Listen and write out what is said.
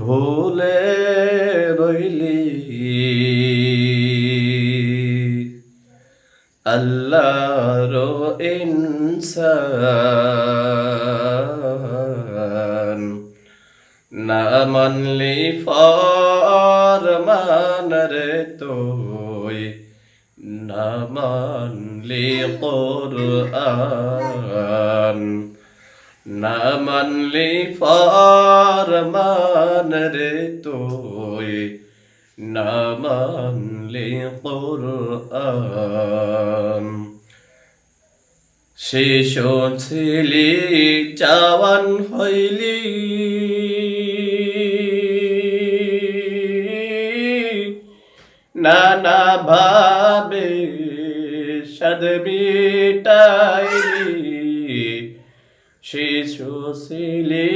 ভুলে রইলি। আল্লাহর ইনসান না মানলি ফরমান রে তুই না মানলি কোরআন। না মানলি ফরমান রে তুই না মানলি কোরআন। শিশু ছিলি চাওয়ান হইলি। নানা ভাবে সদবিটাইলি শিশু ছিলি